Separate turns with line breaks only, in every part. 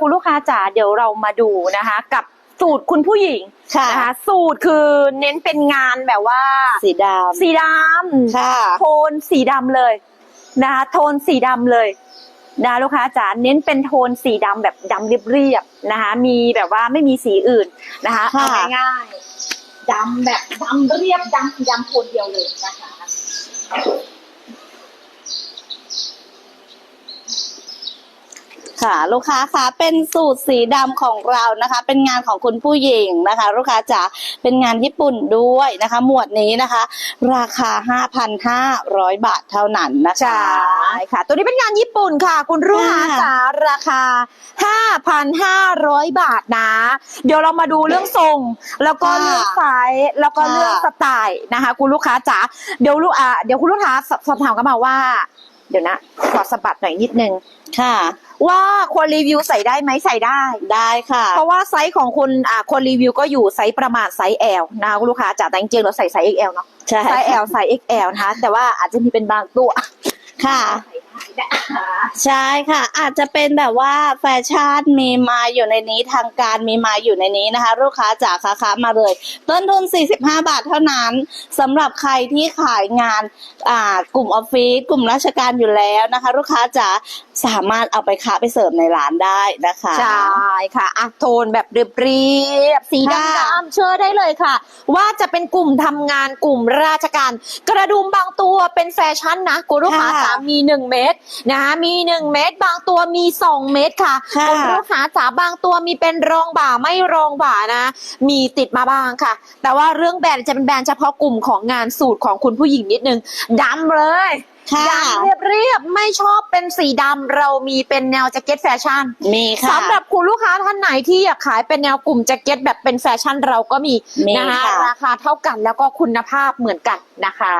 คุณลูกค้าจ๋าเดี๋ยวเรามาดูนะคะ กับสูตรคุณผู้หญิง
ค่ะ
นะคะสูตรคือเน้นเป็นงานแบบว่า
สีด
สีดำ
ค่ะำ
โทนสีดำเลยนะคะโทนสีดำเลยนะลูกค้าจ๋าเน้นเป็นโทนสีดำแบบดำเรียบๆนะคะ มีแบบว่าไม่มีสีอื่นนะคะ
ค่ะ
เอาง่ายๆดำแบบดำเรียบดำสีดำโทนเดียวเลยนะคะ
ค่ะ ลูกค้าคะเป็นสูตรสีดำของเรานะคะ เป็นงานของคุณผู้หญิงนะคะ ลูกค้าจ๋าเป็นงานญี่ปุ่นด้วยนะคะ หมวดนี้นะคะ ราคา 5,500 บาทเท่านั้นนะคะ
ใช่ค่ะ ตัวนี้เป็นงานญี่ปุ่นค่ะ คุณรุ่ง
ค่ะ
หาจ๋าราคา 5,500 บาทนะ เดี๋ยวเรามาดูเรื่องทรง แล้วก็เรื่องไซส์แล้วก็เรื่องสไตล์นะคะ คุณลูกค้าจ๋าเดี๋ยวลูกอ่าเดี๋ยวคุณลูกค้าสสอบถามกันมาว่า เดี๋ยวนะ ขอสะบัดหน่อยนิดนึง
ค่ะ
ว่าคนรีวิวใส่ได้ไหมใส่ได้
ได้ค่ะ
เพราะว่าไซส์ของคุณอ่าคนรีวิวก็อยู่ไซส์ประมาณไซส์ L นะคะคุณลูกค้าจ๋าแต่จริงๆเราใส่ไซส์ XL เนาะ
ใช่
ไซส์ L ไซส์ XL นะคะ แต่ว่าอาจจะมีเป็นบางตัว
ค่ะ
ใส่ได้นะ
ใช่ค่ะ อาจจะเป็นแบบว่าแฟชั่นมีมาอยู่ในนี้ทางการมีมาอยู่ในนี้นะคะ ลูกค้าจากค้าค้ามาเลย ต้นทุน 45 บาทเท่านั้นสำหรับใครที่ขายงานอ่ากลุ่มออฟฟิศกลุ่มราชการอยู่แล้วนะคะ ลูกค้าจ๋า สามารถเอาไปค้าไปเสิร์ฟในร้านได้นะคะ
ใช่ค่ะอะโทนแบบเรียบๆสีด
ค่ะำ
ๆเชื่อได้เลยค่ะ ว่าจะเป็นกลุ่มทำงานกลุ่มราชการ กระดุมบางตัวเป็นแฟชั่นนะคุณลูกค้าจ๋ามี 1 เมตรนะคะมี1เมตรบางตัวมี 2 เมตรค่ะ
ค่ะ
คุณลูกค้าจ๋าบางตัวมีเป็นรองบ่าไม่รองบ่านะ มีติดมาบ้างค่ะ แต่ว่าเรื่องแบรนด์จะเป็นแบรนด์เฉพาะกลุ่มของงานสูตรของคุณผู้หญิงนิดนึงดำเลย
ค่ะ
ดำเรียบๆไม่ชอบเป็นสีดำเรามีเป็นแนวแจ็คเก็ตแฟชั่น
มีค่ะ
สำหรับคุณลูกค้าท่านไหนที่อยากขายเป็นแนวกลุ่มแจ็คเก็ตแบบเป็นแฟชั่นเราก็มี
มี
นะคะ
ค่ะ
ราคาเท่ากันแล้วก็คุณภาพเหมือนกันนะคะ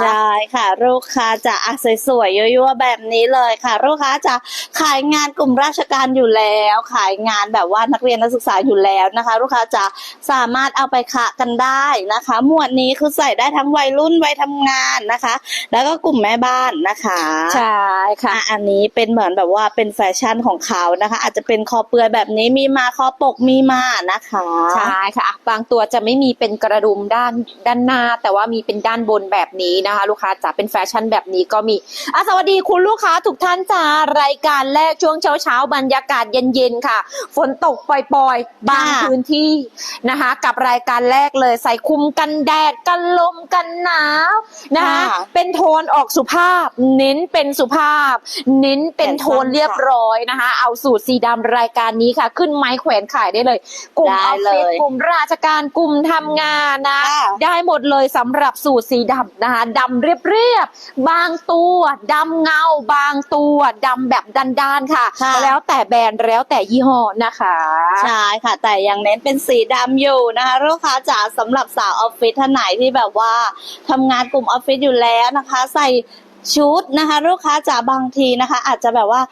ใช่ค่ะ ลูกค้าจะอะสวยๆยั่วๆแบบนี้เลยค่ะ ลูกค้าจะขายงานกลุ่มราชการอยู่แล้ว ขายงานแบบว่านักเรียนนักศึกษาอยู่แล้วนะคะ ลูกค้าจะสามารถเอาไปขะกันได้นะคะ หมวดนี้คือใส่ได้ทั้งวัยรุ่นวัยทำงานนะคะ แล้วก็กลุ่มแม่บ้านนะคะ
ใช่ค่ะ
อะอันนี้เป็นเหมือนแบบว่าเป็นแฟชั่นของเขานะคะ อาจจะเป็นคอเปลือยแบบนี้มีมาคอปกมีมานะคะ
ใช่ค่ะอะบางตัวจะไม่มีเป็นกระดุมด้านด้านหน้า แต่ว่ามีเป็นด้านบนแบบนี้นะคะ ลูกค้าจ๋าเป็นแฟชั่นแบบนี้ก็มีอะสวัสดีคุณลูกค้าทุกท่านจ้ารายการแรกช่วงเช้าเช้าๆบรรยากาศเย็นๆค่ะ ฝนตกปล่อยๆ บาง
ค่ะ
พื้นที่นะคะ กับรายการแรกเลยใส่คุมกันแดดกันลมกันหนาวนะคะ
ค่ะ
เป็นโทนออกสุภาพ เน้นเป็นสุภาพ เน้นเป็นโทนเรียบร้อยนะคะ เอาสูตรสีดำรายการนี้ค่ะ ขึ้นไม้แขวนขายได้เลย กลุ่มอ
ได้
อฟ
เล
ฟิศ
ย
กลุ่มราชการกลุ่มทำงานนะ
ค่ะ
ได้หมดเลยสำหรับสูตรสีดำนะคะดำเรียบๆบางตัวดำเงา บางตัวดำแบบด้านๆค่ะ
ค่ะ
แล้วแต่แบรนด์แล้วแต่ยี่ห้อนะคะ
ใช่ค่ะ แต่ยังเน้นเป็นสีดำอยู่นะคะลูกค้าจ๋าสำหรับสาวออฟฟิศท่านไหนที่แบบว่าทำงานกลุ่มออฟฟิศอยู่แล้วนะคะ ใส่ ชุดนะคะ ลูกค้าจ๋าบางทีนะคะ อาจจะแบบว่า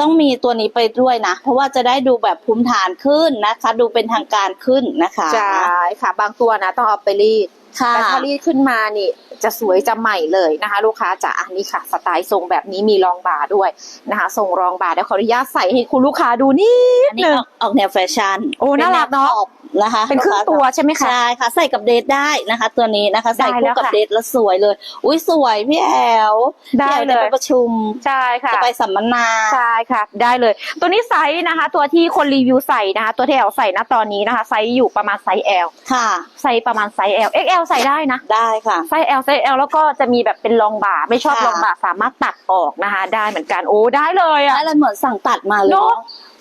ต้องมีตัวนี้ไปด้วยนะ เพราะว่าจะได้ดูแบบภูมิฐานขึ้นนะคะ ดูเป็นทางการขึ้นนะคะ
ใช่ค่ะ บางตัวนะต้องเอาไปรีด
ค่ะ
แต่ถ้ารีดขึ้นมานี่ จะสวยจะใหม่เลยนะคะ ลูกค้าจ๋าอันนี้ค่ะ สไตล์ทรงแบบนี้มีรองบ่าด้วยนะคะทรงรองบ่าเดี๋ยวขออนุญาตใส่ให้คุณลูกค้าดูนิด
อันนี้
นึง
ออกออกแนวแฟชั่น
โอ้น่ารักเนอะ
ป็แวขอบนะคะ
เป็นครึ่งตัวใช่ไหมคะ
ใช่ค่ะ ใส่กับเดทได้นะคะ ตัวนี้นะคะใส่
ได้
คู่
แล้ว
กับ
ค่ะ
เดทแล้วสวยเลย อุ้ยสวยพี่แอล
ได้
พี่แอ
เลย
จะไปประชุม
ใช่ค่ะ
จะไปสัมมนา
ใช่ค่ะ ได้เลย ตัวนี้ไซส์นะคะ ตัวที่คนรีวิวใส่นะคะ ตัวที่แอลใส่นะตอนนี้นะคะ ไซส์อยู่ประมาณไซส์ L
ค่ะ
ไซส์ประมาณไซส์ L XL ใส่ได้นะ
ได้ค่ะ
ไซส์ L ไซส์ L แล้วก็จะมีแบบเป็นรองบ่าไม่ชอบ
ค่ะ
รองบ่าสามารถตัดออกนะคะ ได้เหมือนกันโอ้ได้เลยอะ
ได้เลยเหมือนสั่งตัดมาเลย
เนอะ
เนาะ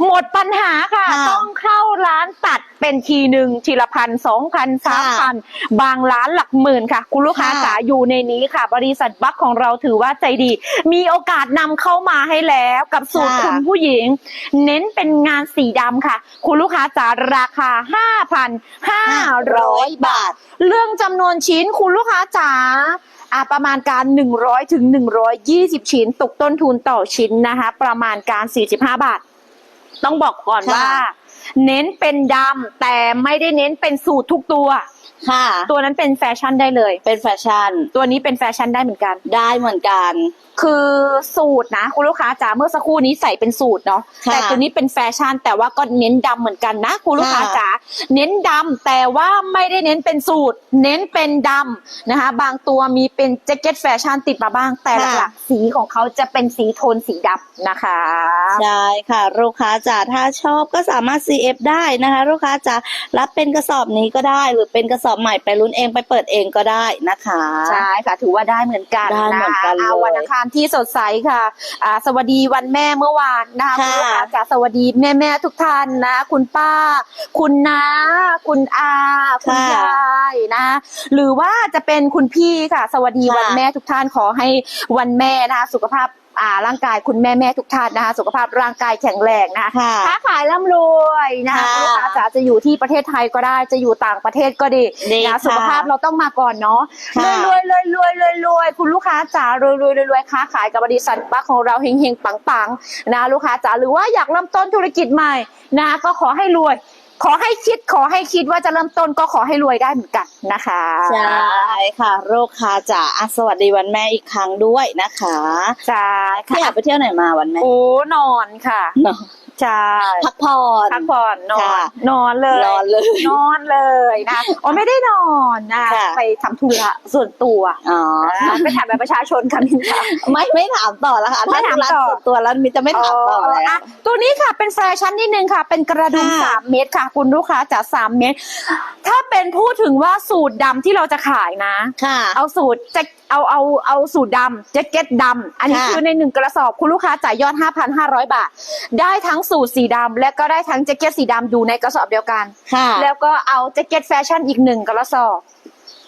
หมดปัญหาค่ะ
ค่ะ
ต้องเข้าร้านตัดเป็นทีหนึ่งทีละพันสองพันสามพันบางร้านหลักหมื่นค่ะ คุณลูกค้า
ค่ะ
จ๋าอยู่ในนี้ค่ะ บริษัทบัคของเราถือว่าใจดี มีโอกาสนำเข้ามาให้แล้วกับสูตร
ค่ะ
คุณผู้หญิง เน้นเป็นงานสีดำค่ะ คุณลูกค้าจ๋าราคา 5,500 บาท เรื่องจำนวนชิ้นคุณลูกค้าจ๋าอะประมาณการ 100ถึง120 ชิ้นตกต้นทุนต่อชิ้นนะคะ ประมาณการ 45 บาท ต้องบอกก่อน
ค่ะ
ว่า เน้นเป็นดำแต่ไม่ได้เน้นเป็นสูตรทุกตัว
ค่ะ
ตัวนั้นเป็นแฟชั่นได้เลย
เป็นแฟชั่น
ตัวนี้เป็นแฟชั่นได้เหมือนกัน
ได้เหมือนกัน
คือสูตรนะ คุณลูกค้าจ๋าเมื่อสักครู่นี้ใส่เป็นสูตรเนาะ
ค่ะ
แต่ตัวนี้เป็นแฟชั่น แต่ว่าก็เน้นดำเหมือนกันนะ คุณลูกค้า
ค่ะ
จ๋าเน้นดำแต่ว่าไม่ได้เน้นเป็นสูตร เน้นเป็นดำนะคะ บางตัวมีเป็นแจ็คเก็ตแฟชั่นติดมาบ้างแต่หลักๆสีของเขาจะเป็นสีโทนสีดำนะคะ
ใช่ค่ะลูกค้าจ๋าถ้าชอบก็สามารถ CF ได้นะคะ ลูกค้าจ๋ารับเป็นกระสอบนี้ก็ได้ หรือเป็นกระสอบใหม่ไปลุ้นเองไปเปิดเองก็ได้นะคะ
ใช่ค่ะถือว่าได้เหมือนกัน
ได้เหมือนกันะเลย
วันอังคารที่สดใสค่ะอ่าสวัสดีวันแม่เมื่อวานนะคะ
ค่ะ
คุณลูกค้าจ๋าสวัสดีแม่แม่ๆทุกท่านนะ คุณป้า คุณน้า คุณอาคุณยายนะ หรือว่าจะเป็นคุณพี่ค่ะ สวัสดีวันแม่ทุกท่านขอให้วันแม่นะคะสุขภาพ อ่าร่างกายคุณแม่แม่ทุกท่านนะคะ สุขภาพร่างกายแข็งแรงนะคะ
ค่ะ
ค้าขายร่ำรวยนะคะ
ค่ะ
คุณลูกค้าจ๋าจะอยู่ที่ประเทศไทยก็ได้จะอยู่ต่างประเทศก็ดี
ดี
นะ
ค่ะ
สุขภาพเราต้องมาก่อนเนาะ
ค่ะ
รวยรวยรวยรวยรวยคุณลูกค้าจ๋ารวยรวยรวยรวยค้าขายกับบริษัทปักของเราเฮงเฮงปังปังนะลูกค้าจ๋าหรือว่าอยากเริ่มต้นธุรกิจใหม่นะก็ขอให้รวย ขอให้คิดขอให้คิดว่าจะเริ่มต้นก็ขอให้รวยได้เหมือนกันนะคะ
ใช่ค่ะลูกค้าจ๋าอะสวัสดีวันแม่อีกครั้งด้วยนะคะ
ใช่ค่ะ
พี่อยากไปเที่ยวไหนมาวันแม่
โอ้นอนค่ะ
เนอะ
ใช่
พักผ่อน
พักผ่อนนอ
ค่ะ
นนอนเลย
นอนเลย
นอนเลยนะอ๋อไม่ได้นอนนะ
ค่ะ
ไปทำธุระส่วนตัว
อ๋อ
ไปถ่ายแบบประชาชนค่ะมินค่ะ
ไม่ไม่ถามต่อแล้วค่ะ
ไม่
ถ้า
ถาม
ธุระ
ต่อ
ส่วนตัวแล้วมินจะไม่ถามต่อแล้วะ
ตัวนี้ค่ะเป็นแฟชั่นนิดนึงค่ะ เป็นกระดุม
ค่ะ
สามเมตรค่ะ คุณลูกค้าจากสามเมตร ถ้าเป็นพูดถึงว่าสูตรดำที่เราจะขายนะ
ค่ะ
เอาสูตรจะเอาเอาเอาสูตรดำแจ็คเก็ตดำอันนี้
ค่ะ
คือในหนึ่งกระสอบคุณลูกค้าจ่ายยอด 5,500 บาท ได้ทั้งสูตรสีดำและก็ได้ทั้งแจ็คเก็ตสีดำอยู่ในกระสอบเดียวกัน
ค่ะ
แล้วก็เอาแจ็คเก็ตแฟชั่นอีกหนึ่งกระสอบ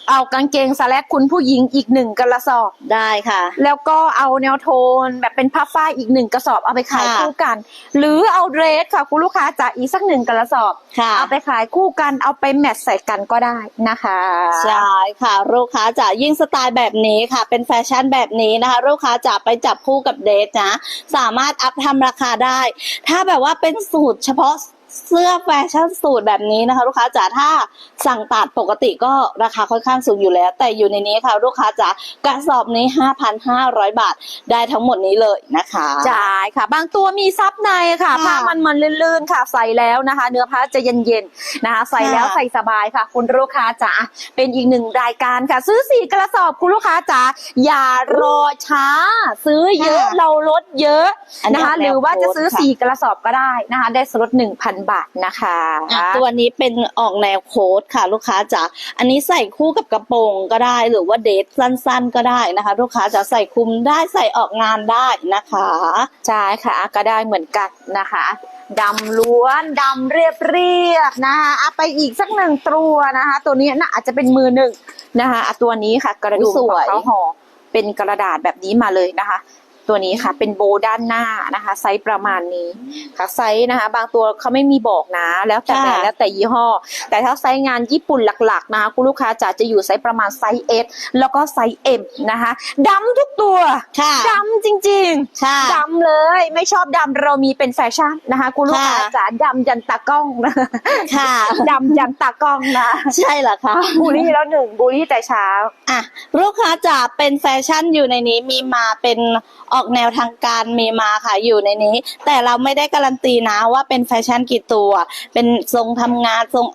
เอากางเกงสแลกคุณผู้หญิงอีกหนึ่งกระสอบ
ได้ค่ะ
แล้วก็เอาแนวโทนแบบเป็นผ้าฝ้ายอีกหนึ่งกระสอบเอาไปขาย
ค่ะ
คู่กัน หรือเอาเดรสค่ะคุณลูกค้าจากอีกสักหนึ่งกระสอบ
ค่ะ
เอาไปขายคู่กันเอาไปแมทใส่กันก็ได้นะคะ
ใช่ค่ะลูกค้าจ๋ายิ่งสไตล์แบบนี้ค่ะ เป็นแฟชั่นแบบนี้นะคะลูกค้าจ๋าไปจับคู่กับเดทนะ สามารถอัพทำราคาได้ ถ้าแบบว่าเป็นสูตรเฉพาะ เสื้อแฟชั่นสูตรแบบนี้นะคะ ลูกค้าจ๋าถ้าสั่งตัดปกติก็ราคาค่อนข้างสูงอยู่แล้ว แต่อยู่ในนี้ค่ะ ลูกค้าจ๋ากระสอบนี้ 5,500 บาทได้ทั้งหมดนี้เลยนะคะ
ใช่ค่ะ บางตัวมีซับในค่ะ
ค่ะ
ผ้ามันมันๆลื่นๆค่ะใส่แล้วนะคะ เนื้อผ้าจะเย็นๆนะคะ ใส่แล้ว
ค่ะ
ใส่สบายค่ะ คุณลูกค้าจ๋าเป็นอีกหนึ่งรายการค่ะ ซื้อสี่กระสอบคุณลูกค้าจ๋าอย่ารอช้า ซื้อเยอะ
ค่ะ
เราลดเยอะ
อันนี้
นะคะ
ออกแนว
หรือว่าจะซื้อ
โค้ดค่ะ
สี่กระสอบก็ได้นะคะ ได้ลดหนึ่งพันบาทนะคะ
อะตัวนี้เป็นออกแนวโค้ดค่ะ ลูกค้าจ๋าอันนี้ใส่คู่กับกระโปรงก็ได้หรือว่าเดทสั้นๆก็ได้นะคะ ลูกค้าจะใส่คลุมได้ใส่ออกงานได้นะคะ
ใช่ค่ะก็ได้เหมือนกันนะคะดำล้วนดำเรียบเรียบๆนะคะอะไปอีกสักหนึ่งตัวนะคะ ตัวนี้น่าอาจจะเป็นมือหนึ่งนะคะอะตัวนี้ค่ะ กระดุม
ส
ขอ
ว
ง
ย
เขาห่อเป็นกระดาษแบบนี้มาเลยนะคะ ตัวนี้ค่ะ เป็นโบด้านหน้านะคะ ไซส์ประมาณนี้ค่ะไซส์นะคะ บางตัวเขาไม่มีบอกนะ แล้วแต่แบรนด์
ค่ะ
แล้วแต่ยี่ห้อ แต่ถ้าไซส์งานญี่ปุ่นหลักๆนะคะคุณลูกค้าจะจะอยู่ไซส์ประมาณไซส์ S แล้วก็ไซส์ M นะคะดำทุกตัว
ค่ะ
ดำจริงๆ
ค่ะ
ดำเลยไม่ชอบดำเรามีเป็นแฟชั่นนะคะ คุณลูกค้า
ค่ะ
จ๋าดำยันตากล้องนะ
ค่ะ
ดำยันตากล้องนะ
ใช่เหรอคะ
บูลลี่แล้วหนึ่งบูลลี่แต่เช้า
อะลูกค้าจ๋าเป็นแฟชั่นอยู่ในนี้มีมาเป็นออกแนวทางการมีมาค่ะอยู่ในนี้ แต่เราไม่ได้การันตีนะว่าเป็นแฟชั่นกี่ตัว เป็นทรงทำงานทรง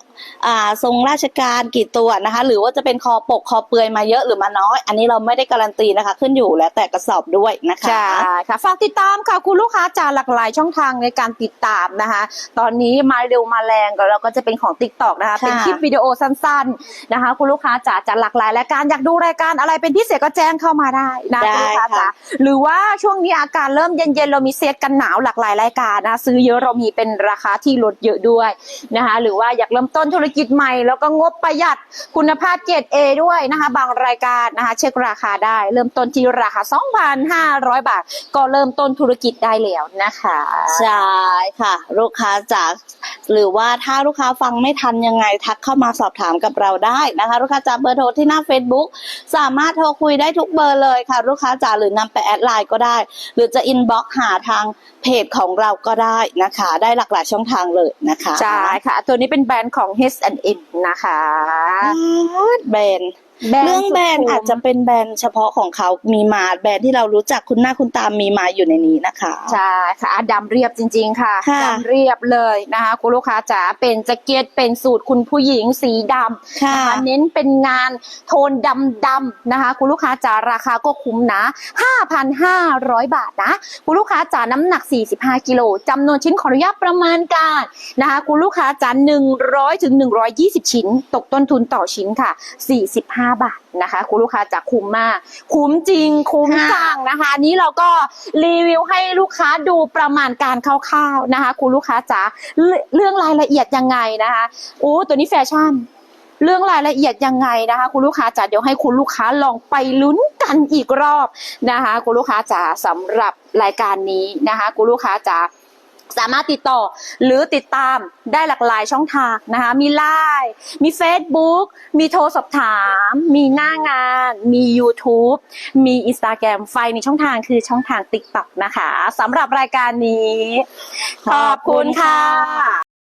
อ่าทรงราชการกี่ตัวนะคะ หรือว่าจะเป็นคอปกคอเปลือยมาเยอะหรือมาน้อย อันนี้เราไม่ได้การันตีนะคะ ขึ้นอยู่แล้วแต่กระสอบด้วยนะคะ
ใช่ค่ะฝากติดตามค่ะคุณลูกค้าจ๋าหลากหลายช่องทางในการติดตามนะคะ ตอนนี้มาเร็วมาแรงก็เราก็จะเป็นของ t ิ k t o k นะคะ
ค่ะ
เป็นคลิปวิดีโอสั้นๆนะคะ คุณลูกค้าจ๋าจะหลากหลายรายการอยากดูรายการอะไรเป็นพิเศษก็แจ้งเข้ามาได้นะ
ได้
คุณลูกค้าจ๋า
ค่ะ
หรือว่าช่วงนี้อากาศเริ่มเย็นๆ เรามีเซตกันหนาวหลากหลายรายการนะซื้อเยอะเรามีเป็นราคาที่ลดเยอะด้วยนะคะหรือว่าอยากเริ่มต้นธุรกิจใหม่ แล้วก็งบประหยัดคุณภาพเกรด A ด้วยนะคะ บางรายการนะคะเช็คราคาได้ เริ่มต้นที่ราคา 2,500 บาท ก็เริ่มต้นธุรกิจได้แล้วนะคะ
ใช่ค่ะ ลูกค้าจ๋าหรือว่าถ้าลูกค้าฟังไม่ทันยังไงทักเข้ามาสอบถามกับเราได้นะคะ ลูกค้าจ๋าเบอร์โทรที่หน้า Facebook สามารถโทรคุยได้ทุกเบอร์เลยค่ะ ลูกค้าจ๋าหรือนำไปแอดไลน์ก็ได้ หรือจะอินบ็อกหาทางเพจของเราก็ได้นะคะ ได้หลากหลายช่องทางเลยนะคะ
ใช่ค่ะ ตัวนี้เป็นแบรนด์ของ H&M นะคะ
อ่าแบรนด์ เรื่องแบรนด์อาจจะเป็นแบรนด์เฉพาะของเขามีมาแบรนด์ที่เรารู้จักคุณหน้าคุณตามมีมาอยู่ในนี้นะคะ
ใช่ค่ะอะดำเรียบจริงๆค่ะ
ค่ะ
ดำเรียบเลยนะคะคุณลูกค้าจ๋าเป็นแจ็คเก็ตเป็นสูตรคุณผู้หญิงสีดำ
ค่ะ
นะคะเน้นเป็นงานโทนดำดำๆนะคะ คุณลูกค้าจ๋าราคาก็คุ้มนะ5,500 บาทนะ คุณลูกค้าจ๋าน้ำหนัก 45 กิโลจำนวนชิ้นขออนุญาตประมาณการนะคะ คุณลูกค้าจ๋า100ถึง120 ชิ้น ตกต้นทุนต่อชิ้นค่ะ 45บาทนะคะ คุณลูกค้าจ๋าคุ้มมาก คุ้มจริงคุ้ม
ค่ะ
จังนะคะอันนี้เราก็รีวิวให้ลูกค้าดูประมาณการคร่าวๆนะคะ คุณลูกค้าจ๋าเรื่องเรื่องรายละเอียดยังไงนะคะโอ้ตัวนี้แฟชั่นเรื่องรายละเอียดยังไงนะคะ คุณลูกค้าจ๋าเดี๋ยวให้คุณลูกค้าลองไปลุ้นกันอีกรอบนะคะ คุณลูกค้าจ๋าสำหรับรายการนี้นะคะ คุณลูกค้าจ๋า สามารถติดต่อหรือติดตามได้หลากหลายช่องทางนะคะ มีไลน์มี Facebook มีโทรสอบถาม มีหน้างาน มี YouTube มี Instagram ไฟในช่องทางคือช่องทาง TikTok นะคะสำหรับรายการนี้ ขอบคุณค่ะ